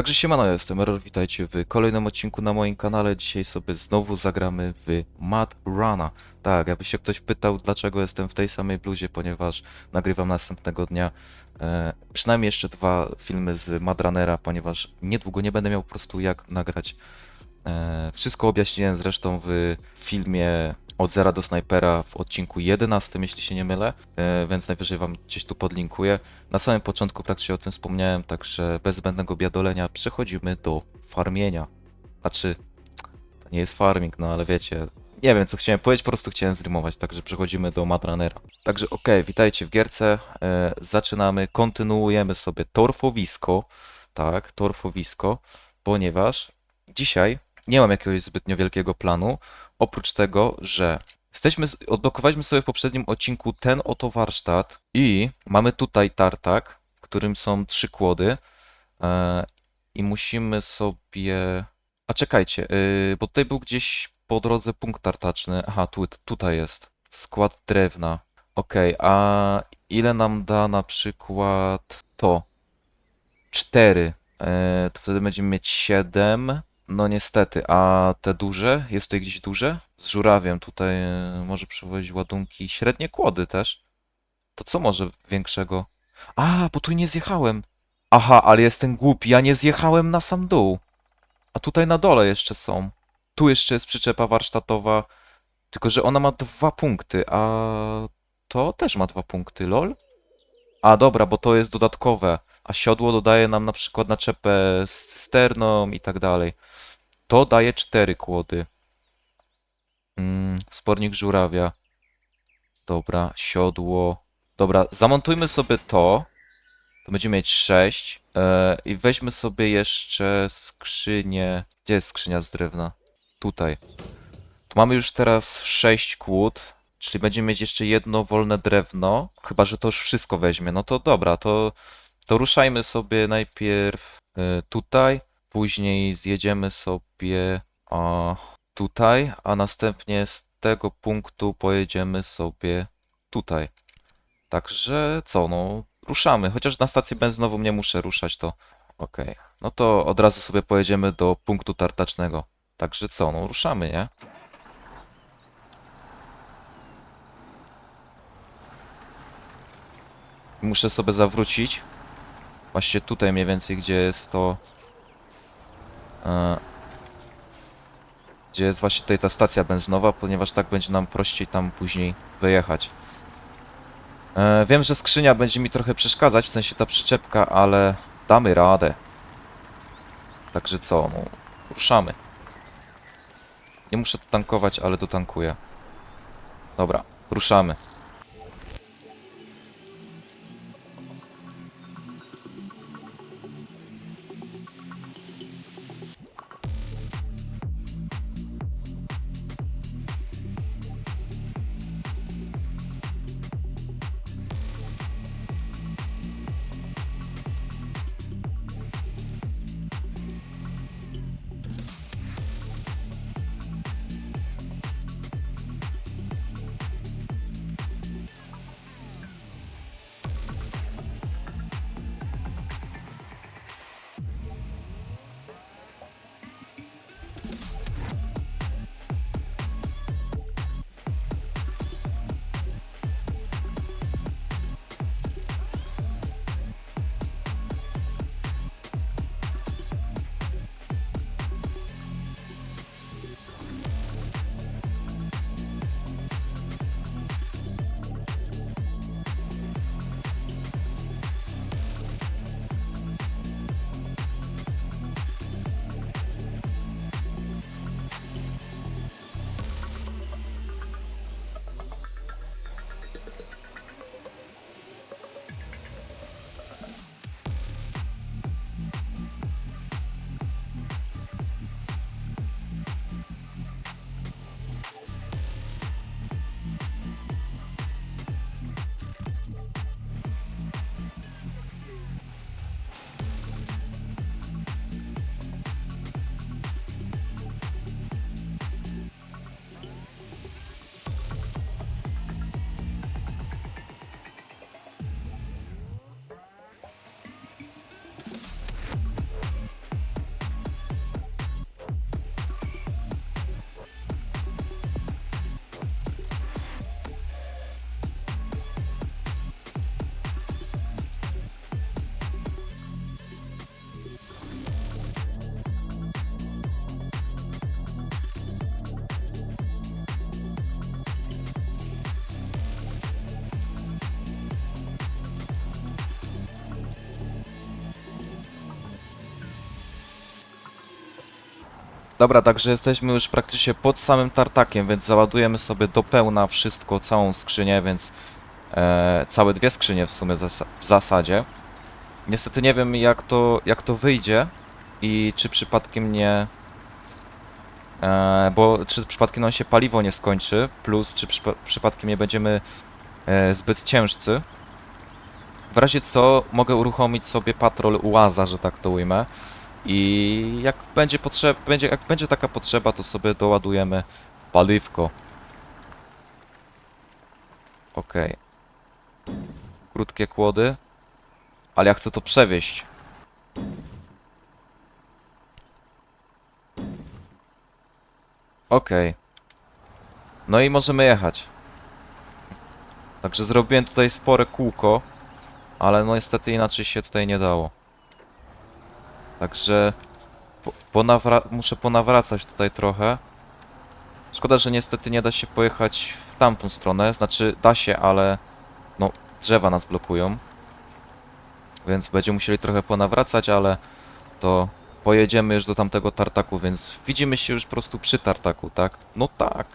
Także siemano, ja jestem Error, witajcie w kolejnym odcinku na moim kanale. Dzisiaj sobie znowu zagramy w Mad Runa. Tak, jakby się ktoś pytał, dlaczego jestem w tej samej bluzie, ponieważ nagrywam następnego dnia e, przynajmniej jeszcze dwa filmy z Mad Runnera, ponieważ niedługo nie będę miał po prostu jak nagrać. E, wszystko objaśniłem zresztą w filmie od zera do snajpera w odcinku 11, jeśli się nie mylę, e, więc najwyżej wam gdzieś tu podlinkuję. Na samym początku praktycznie o tym wspomniałem, także bez zbędnego biadolenia przechodzimy do farmienia. Znaczy, to nie jest farming, no ale wiecie, nie wiem co chciałem powiedzieć, po prostu chciałem zrymować, także przechodzimy do Madranera. Także okej, witajcie w gierce, e, zaczynamy, kontynuujemy sobie torfowisko, tak, torfowisko, ponieważ dzisiaj nie mam jakiegoś zbytnio wielkiego planu, oprócz tego, że jesteśmy, odblokowaliśmy sobie w poprzednim odcinku ten oto warsztat i mamy tutaj tartak, w którym są trzy kłody e, i musimy sobie... A czekajcie, yy, bo tutaj był gdzieś po drodze punkt tartaczny. Aha, tu, tutaj jest. Skład drewna. Okej, a ile nam da na przykład to? Cztery. E, to wtedy będziemy mieć siedem. No niestety, a te duże? Jest tutaj gdzieś duże? Z żurawiem tutaj e, może przewozić ładunki. Średnie kłody też. To co może większego? A, bo tu nie zjechałem. Aha, ale jestem głupi, ja nie zjechałem na sam dół. A tutaj na dole jeszcze są. Tu jeszcze jest przyczepa warsztatowa. Tylko, że ona ma dwa punkty, a to też ma dwa punkty, lol. A dobra, bo to jest dodatkowe. A siodło dodaje nam na przykład naczepę z cysterną i tak dalej. To daje cztery kłody. Mm, spornik żurawia. Dobra, siodło. Dobra, zamontujmy sobie to. To będziemy mieć 6. E, I weźmy sobie jeszcze skrzynię. Gdzie jest skrzynia z drewna? Tutaj. Tu mamy już teraz 6 kłód, czyli będziemy mieć jeszcze jedno wolne drewno. Chyba, że to już wszystko weźmie. No to dobra, to, to ruszajmy sobie najpierw e, tutaj, później zjedziemy sobie a, tutaj, a następnie z tego punktu pojedziemy sobie tutaj. Także co, no ruszamy. Chociaż na stację benzynową nie muszę ruszać, to okej. No to od razu sobie pojedziemy do punktu tartacznego. Także co, no ruszamy, nie? Muszę sobie zawrócić. Właśnie tutaj mniej więcej, gdzie jest to... E, gdzie jest właśnie tutaj ta stacja benzynowa, ponieważ tak będzie nam prościej tam później wyjechać. E, wiem, że skrzynia będzie mi trochę przeszkadzać, w sensie ta przyczepka, ale damy radę. Także co, no, ruszamy. Nie muszę tankować, ale dotankuję. Dobra, ruszamy. Dobra, także jesteśmy już praktycznie pod samym tartakiem, więc załadujemy sobie do pełna wszystko, całą skrzynię, więc e, całe dwie skrzynie w sumie w zasadzie. Niestety nie wiem jak to, jak to wyjdzie i czy przypadkiem nie... E, bo czy przypadkiem nam się paliwo nie skończy, plus czy przypa przypadkiem nie będziemy e, zbyt ciężcy. W razie co mogę uruchomić sobie patrol ułaza, że tak to ujmę. I jak będzie będzie, jak będzie taka potrzeba, to sobie doładujemy paliwko. Okej. Krótkie kłody. Ale ja chcę to przewieźć. Okej. No i możemy jechać. Także zrobiłem tutaj spore kółko, ale no niestety inaczej się tutaj nie dało. Także po, ponawra muszę ponawracać tutaj trochę. Szkoda, że niestety nie da się pojechać w tamtą stronę. Znaczy da się, ale no drzewa nas blokują. Więc będziemy musieli trochę ponawracać, ale to pojedziemy już do tamtego tartaku, więc widzimy się już po prostu przy tartaku, tak? No tak.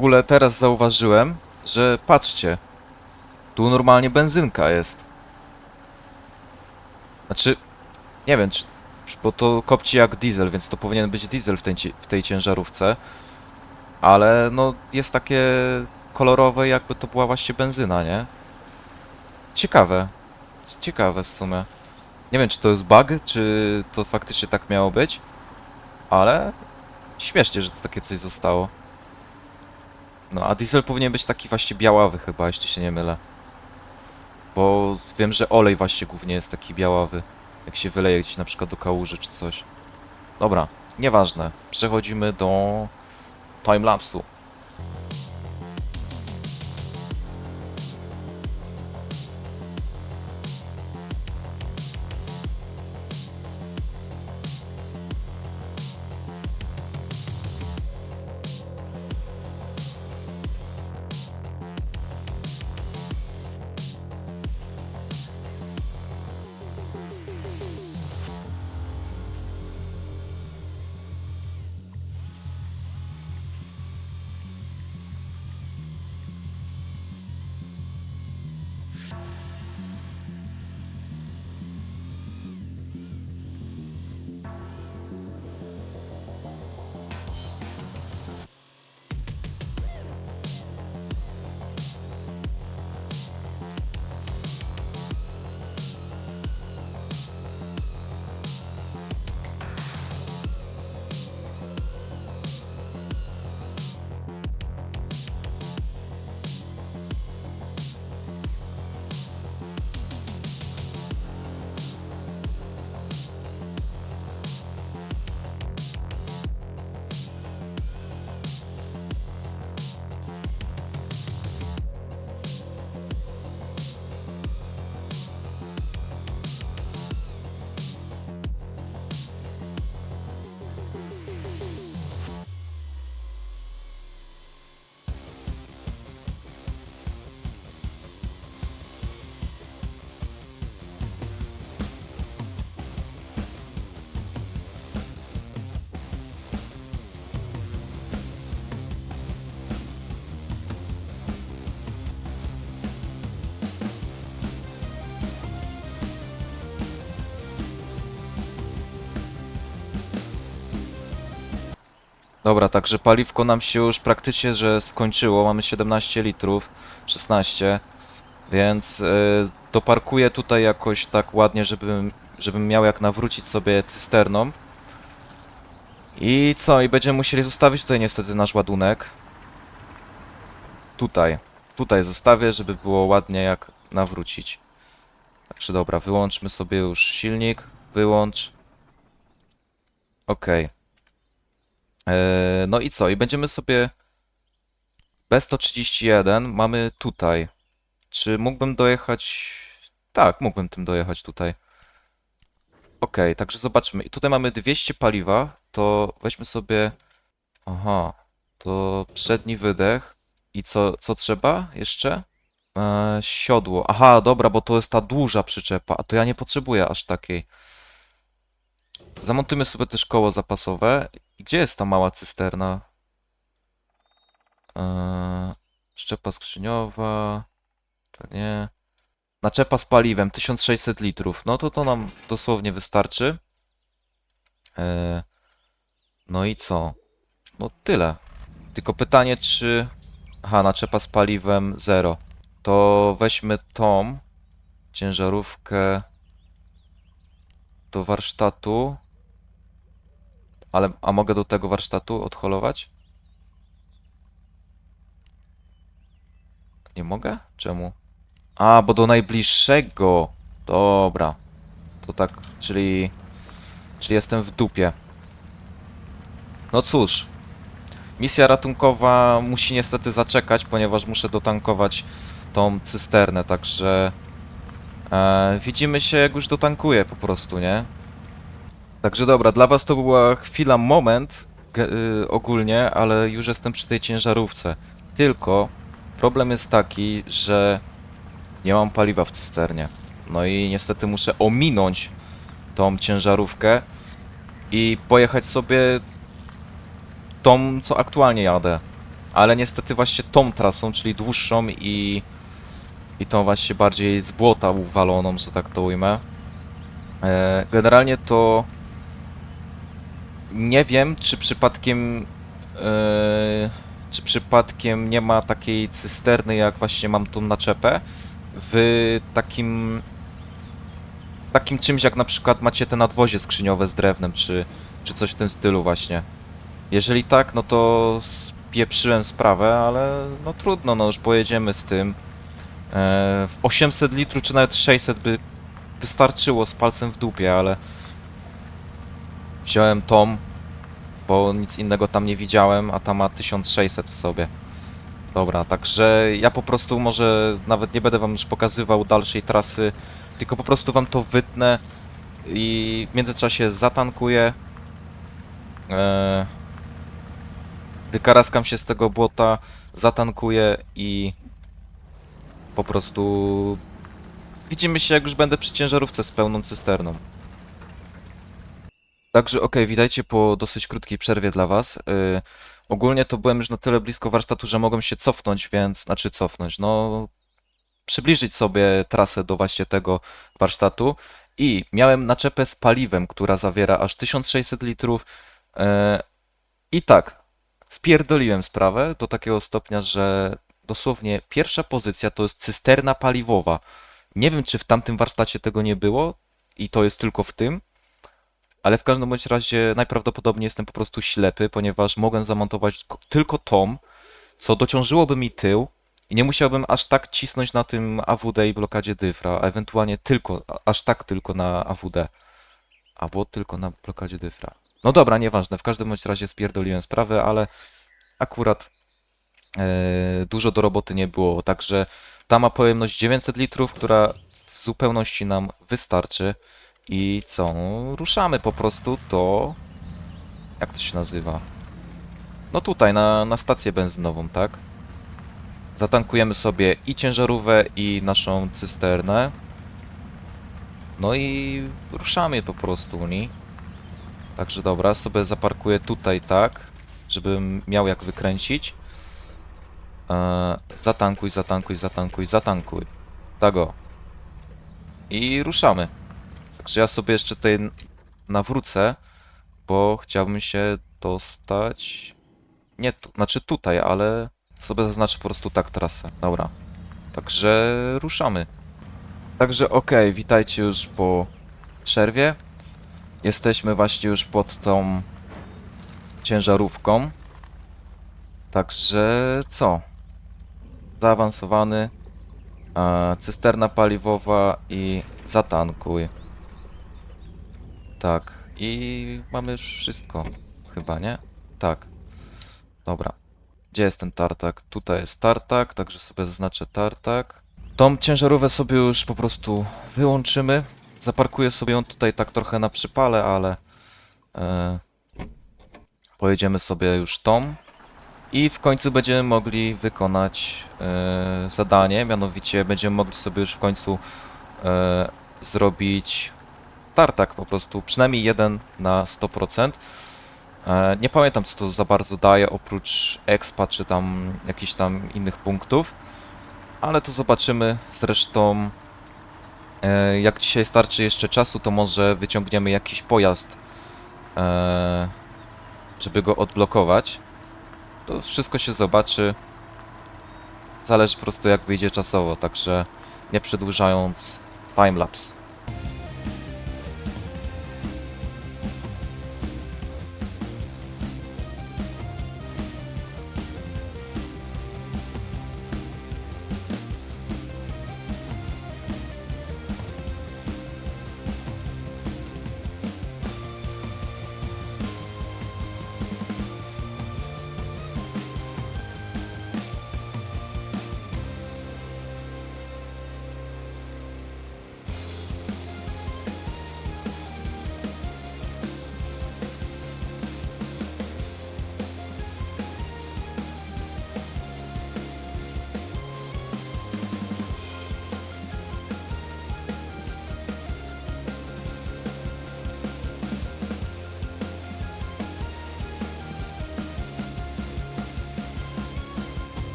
Ogóle teraz zauważyłem, że patrzcie, tu normalnie benzynka jest. Znaczy, nie wiem, czy, bo to kopci jak diesel, więc to powinien być diesel w tej, w tej ciężarówce. Ale no, jest takie kolorowe, jakby to była właśnie benzyna, nie? Ciekawe. Ciekawe w sumie. Nie wiem, czy to jest bug, czy to faktycznie tak miało być, ale śmiesznie, że to takie coś zostało. No, a diesel powinien być taki właśnie białawy chyba, jeśli się nie mylę. Bo wiem, że olej właśnie głównie jest taki białawy. Jak się wyleje gdzieś na przykład do kałuży czy coś. Dobra, nieważne. Przechodzimy do timelapsu. Dobra, także paliwko nam się już praktycznie, że skończyło. Mamy 17 litrów, 16, więc y, doparkuję tutaj jakoś tak ładnie, żebym, żebym miał jak nawrócić sobie cysterną. I co? I będziemy musieli zostawić tutaj niestety nasz ładunek. Tutaj. Tutaj zostawię, żeby było ładnie jak nawrócić. Także dobra, wyłączmy sobie już silnik. Wyłącz. Okej. Eee, no i co? I będziemy sobie... B131 mamy tutaj. Czy mógłbym dojechać... Tak, mógłbym tym dojechać tutaj. Okej, także zobaczmy. I tutaj mamy 200 paliwa, to weźmy sobie... Aha, to przedni wydech. I co, co trzeba jeszcze? Eee, siodło. Aha, dobra, bo to jest ta duża przyczepa, a to ja nie potrzebuję aż takiej. Zamontujmy sobie też koło zapasowe. Gdzie jest ta mała cysterna? Eee, szczepa skrzyniowa. To nie. Naczepa z paliwem 1600 litrów. No to to nam dosłownie wystarczy. Eee, no i co? No tyle. Tylko pytanie, czy. Aha, naczepa z paliwem 0. To weźmy tą ciężarówkę do warsztatu. Ale, a mogę do tego warsztatu odholować? Nie mogę? Czemu? A, bo do najbliższego. Dobra. To tak, czyli... Czyli jestem w dupie. No cóż. Misja ratunkowa musi niestety zaczekać, ponieważ muszę dotankować tą cysternę, także... E, widzimy się jak już dotankuję po prostu, nie? Także dobra, dla was to była chwila, moment ge- y, ogólnie, ale już jestem przy tej ciężarówce. Tylko problem jest taki, że nie mam paliwa w cysternie. No i niestety muszę ominąć tą ciężarówkę i pojechać sobie tą, co aktualnie jadę. Ale niestety właśnie tą trasą, czyli dłuższą i, i tą właśnie bardziej z błota uwaloną, że tak to ujmę. E, generalnie to nie wiem, czy przypadkiem e, czy przypadkiem nie ma takiej cysterny, jak właśnie mam tu naczepę, w takim takim czymś, jak na przykład macie te nadwozie skrzyniowe z drewnem, czy, czy coś w tym stylu właśnie. Jeżeli tak, no to spieprzyłem sprawę, ale no trudno, no już pojedziemy z tym. E, 800 litrów, czy nawet 600 by wystarczyło z palcem w dupie, ale wziąłem tom, bo nic innego tam nie widziałem, a ta ma 1600 w sobie. Dobra, także ja po prostu może nawet nie będę wam już pokazywał dalszej trasy, tylko po prostu wam to wytnę i w międzyczasie zatankuję. E, wykaraskam się z tego błota, zatankuję i po prostu widzimy się jak już będę przy ciężarówce z pełną cysterną. Także okej, witajcie po dosyć krótkiej przerwie dla was. Yy, ogólnie to byłem już na tyle blisko warsztatu, że mogłem się cofnąć, więc znaczy cofnąć, no przybliżyć sobie trasę do właśnie tego warsztatu i miałem naczepę z paliwem, która zawiera aż 1600 litrów. Yy, I tak, spierdoliłem sprawę do takiego stopnia, że dosłownie pierwsza pozycja to jest cysterna paliwowa. Nie wiem, czy w tamtym warsztacie tego nie było i to jest tylko w tym, ale w każdym bądź razie najprawdopodobniej jestem po prostu ślepy, ponieważ mogłem zamontować ko- tylko tom, co dociążyłoby mi tył i nie musiałbym aż tak cisnąć na tym AWD i blokadzie dyfra, a ewentualnie tylko, aż tak tylko na AWD. Albo tylko na blokadzie dyfra. No dobra, nieważne, w każdym bądź razie spierdoliłem sprawę, ale akurat e, dużo do roboty nie było, także ta ma pojemność 900 litrów, która w zupełności nam wystarczy. I co? Ruszamy po prostu do... Jak to się nazywa? No tutaj, na, na stację benzynową, tak? Zatankujemy sobie i ciężarówkę, i naszą cysternę. No i ruszamy po prostu, nie? Także dobra, sobie zaparkuję tutaj tak, żebym miał jak wykręcić. Eee, zatankuj, zatankuj, zatankuj, zatankuj. Tak o. I ruszamy. Także ja sobie jeszcze tutaj nawrócę, bo chciałbym się dostać... Nie tu, znaczy tutaj, ale sobie zaznaczę po prostu tak trasę. Dobra. Także ruszamy. Także okej, witajcie już po przerwie. Jesteśmy właśnie już pod tą ciężarówką. Także co? Zaawansowany. E, cysterna paliwowa i zatankuj. Tak. I mamy już wszystko. Chyba, nie? Tak. Dobra. Gdzie jest ten tartak? Tutaj jest tartak, także sobie zaznaczę tartak. Tą ciężarówkę sobie już po prostu wyłączymy. Zaparkuję sobie ją tutaj tak trochę na przypale, ale e, pojedziemy sobie już tą. I w końcu będziemy mogli wykonać e, zadanie, mianowicie będziemy mogli sobie już w końcu e, zrobić tartak po prostu, przynajmniej jeden na 100%. E, Nie pamiętam, co to za bardzo daje, oprócz expa, czy tam jakichś tam innych punktów. Ale to zobaczymy. Zresztą, e, jak dzisiaj starczy jeszcze czasu, to może wyciągniemy jakiś pojazd, e, żeby go odblokować. To wszystko się zobaczy. Zależy po prostu, jak wyjdzie czasowo, także nie przedłużając, timelapse.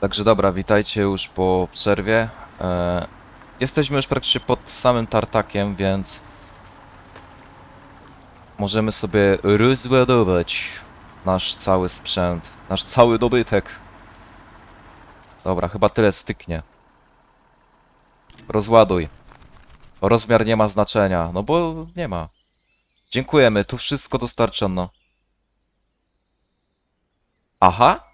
Także dobra, witajcie już po przerwie. E, jesteśmy już praktycznie pod samym tartakiem, więc możemy sobie rozładować nasz cały sprzęt, nasz cały dobytek. Dobra, chyba tyle styknie. Rozładuj. Rozmiar nie ma znaczenia, no bo nie ma. Dziękujemy, tu wszystko dostarczono. Aha.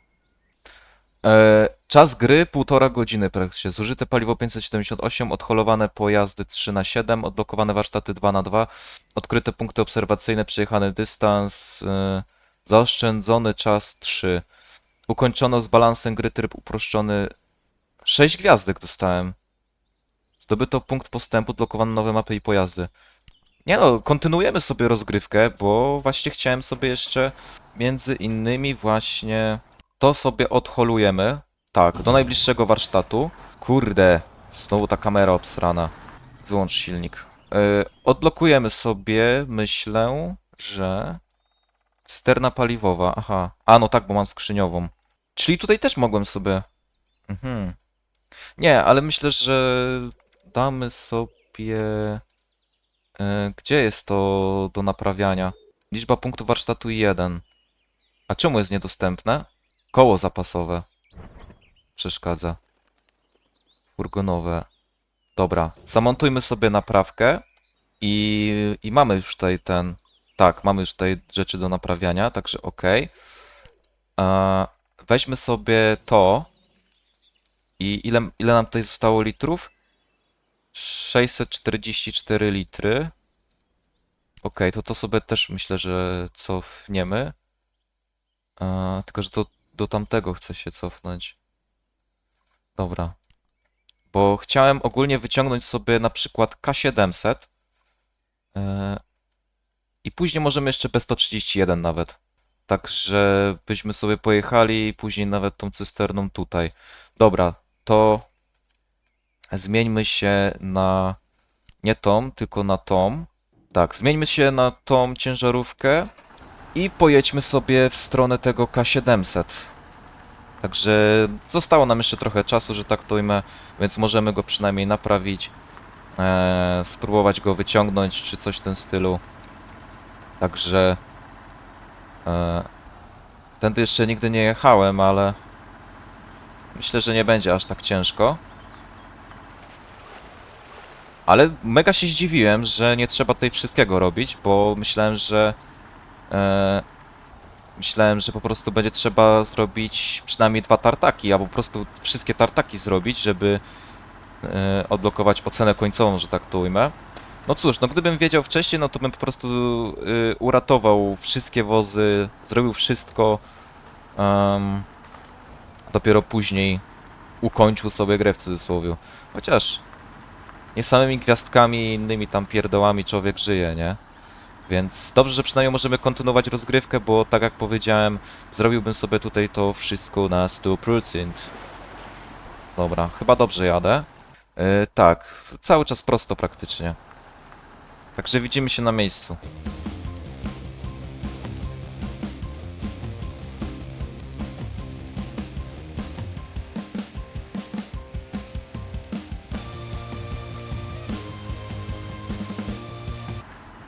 E, czas gry półtora godziny praktycznie. Zużyte paliwo 578, odholowane pojazdy 3 na 7, odblokowane warsztaty 2 na 2, odkryte punkty obserwacyjne, przejechany dystans, e, zaoszczędzony czas 3. Ukończono z balansem gry tryb uproszczony. 6 gwiazdek dostałem. Zdobyto punkt postępu, odblokowano nowe mapy i pojazdy. Nie no, kontynuujemy sobie rozgrywkę, bo właśnie chciałem sobie jeszcze między innymi właśnie to sobie odholujemy. Tak, do najbliższego warsztatu. Kurde, znowu ta kamera obsrana. Wyłącz silnik. Yy, odblokujemy sobie, myślę, że... Sterna paliwowa, aha. A, no tak, bo mam skrzyniową. Czyli tutaj też mogłem sobie... Mhm. Nie, ale myślę, że damy sobie... Yy, gdzie jest to do naprawiania? Liczba punktów warsztatu 1. A czemu jest niedostępne? Koło zapasowe. Przeszkadza. Furgonowe. Dobra, zamontujmy sobie naprawkę i, i mamy już tutaj ten... Tak, mamy już tutaj rzeczy do naprawiania, także ok. Weźmy sobie to. I ile, ile nam tutaj zostało litrów? 644 litry. Ok, to to sobie też myślę, że cofniemy. E, tylko, że to do tamtego chcę się cofnąć. Dobra. Bo chciałem ogólnie wyciągnąć sobie na przykład K700. e, I później możemy jeszcze B131 nawet. Także byśmy sobie pojechali i później nawet tą cysterną tutaj. Dobra, to zmieńmy się na nie tą, tylko na tą. Tak, zmieńmy się na tą ciężarówkę i pojedźmy sobie w stronę tego K700. Także zostało nam jeszcze trochę czasu, że tak to ujmę, więc możemy go przynajmniej naprawić, e, spróbować go wyciągnąć, czy coś w tym stylu. Także E, tędy jeszcze nigdy nie jechałem, ale myślę, że nie będzie aż tak ciężko. Ale mega się zdziwiłem, że nie trzeba tutaj wszystkiego robić, bo myślałem, że e, myślałem, że po prostu będzie trzeba zrobić przynajmniej dwa tartaki, albo po prostu wszystkie tartaki zrobić, żeby e, odblokować ocenę końcową, że tak to ujmę. No cóż, no gdybym wiedział wcześniej, no to bym po prostu y, uratował wszystkie wozy, zrobił wszystko. em, dopiero później ukończył sobie grę w cudzysłowie. Chociaż nie samymi gwiazdkami i innymi tam pierdołami człowiek żyje, nie? Więc dobrze, że przynajmniej możemy kontynuować rozgrywkę, bo tak jak powiedziałem, zrobiłbym sobie tutaj to wszystko na 100%. Dobra, chyba dobrze jadę. Yy, tak, cały czas prosto praktycznie. Także widzimy się na miejscu.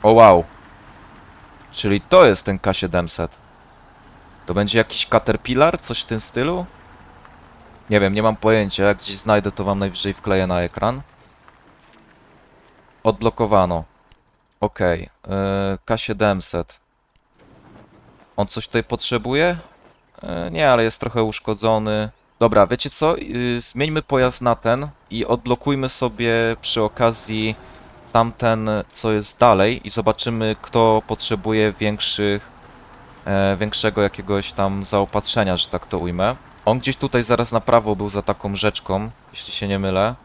O wow. Czyli to jest ten K700. To będzie jakiś Caterpillar? Coś w tym stylu? Nie wiem, nie mam pojęcia. Jak gdzieś znajdę, to wam najwyżej wkleję na ekran. Odblokowano. Okej. yy, K700. On coś tutaj potrzebuje? Yy, nie, ale jest trochę uszkodzony. Dobra, wiecie co? Yy, zmieńmy pojazd na ten i odblokujmy sobie przy okazji tamten, co jest dalej i zobaczymy, kto potrzebuje większych, e, większego jakiegoś tam zaopatrzenia, że tak to ujmę. On gdzieś tutaj zaraz na prawo był za taką rzeczką, jeśli się nie mylę.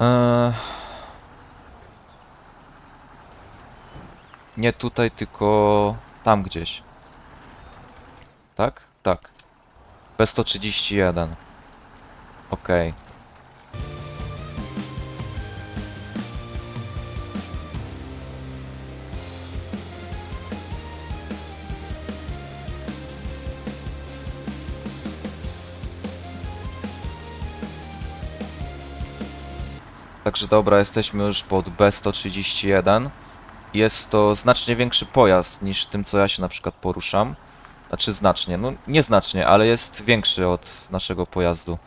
Eee... Nie tutaj, tylko tam gdzieś. Tak? Tak. B131. Okej. Także dobra, jesteśmy już pod B131. Jest to znacznie większy pojazd niż tym, co ja się na przykład poruszam. Znaczy znacznie, no nieznacznie, ale jest większy od naszego pojazdu.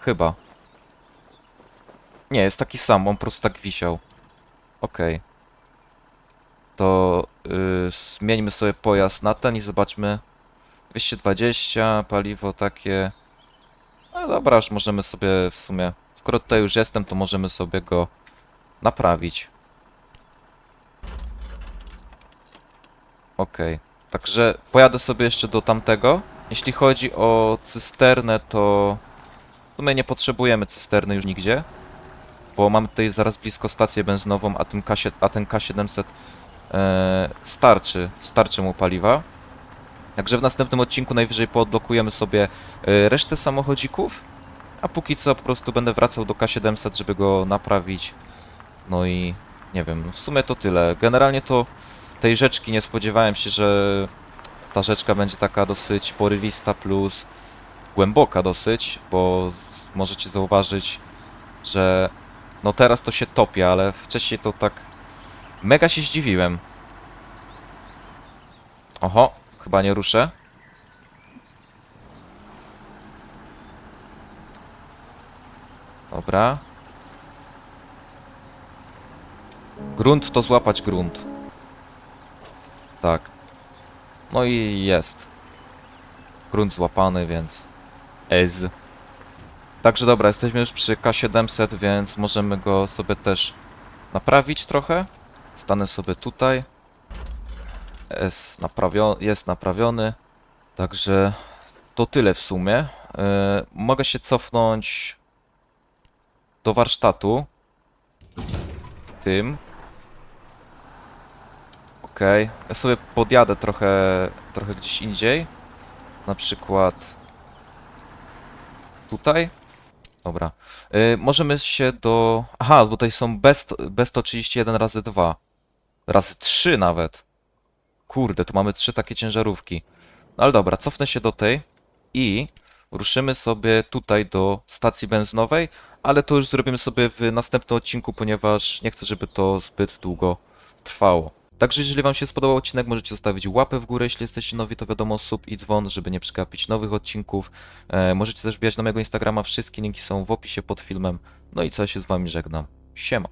Chyba. Nie, jest taki sam, on po prostu tak wisiał. Okej. To yy, zmieńmy sobie pojazd na ten i zobaczmy. 220, paliwo takie. No dobra, już możemy sobie w sumie. Skoro tutaj już jestem, to możemy sobie go naprawić. Okej. Także pojadę sobie jeszcze do tamtego. Jeśli chodzi o cysternę, to w sumie nie potrzebujemy cysterny już nigdzie. Bo mamy tutaj zaraz blisko stację benzynową, a, tym K7, a ten K700 e, starczy, starczy mu paliwa. Także w następnym odcinku najwyżej poodblokujemy sobie e, resztę samochodzików. A póki co po prostu będę wracał do K700, żeby go naprawić. No i nie wiem, w sumie to tyle. Generalnie to tej rzeczki nie spodziewałem się, że ta rzeczka będzie taka dosyć porywista plus głęboka dosyć, bo możecie zauważyć, że no teraz to się topi, ale wcześniej to tak mega się zdziwiłem. Oho, chyba nie ruszę. Dobra. Grunt to złapać grunt. Tak. No i jest. Grunt złapany, więc... Ez. Także dobra, jesteśmy już przy K700, więc możemy go sobie też naprawić trochę. Stanę sobie tutaj. Jest, naprawio jest naprawiony. Także to tyle w sumie. Yy, mogę się cofnąć do warsztatu. Tym. Okej. Ja sobie podjadę trochę, trochę gdzieś indziej. Na przykład tutaj. Dobra. Y, możemy się do... Aha, bo tutaj są B100, B131 razy 2. Razy 3 nawet. Kurde, tu mamy trzy takie ciężarówki. No ale dobra, cofnę się do tej i ruszymy sobie tutaj do stacji benzynowej, ale to już zrobimy sobie w następnym odcinku, ponieważ nie chcę, żeby to zbyt długo trwało. Także jeżeli Wam się spodobał odcinek, możecie zostawić łapę w górę, jeśli jesteście nowi, to wiadomo, sub i dzwon, żeby nie przegapić nowych odcinków. E, możecie też wbijać na mojego Instagrama, wszystkie linki są w opisie pod filmem. No i co, ja się z Wami żegnam. Siema.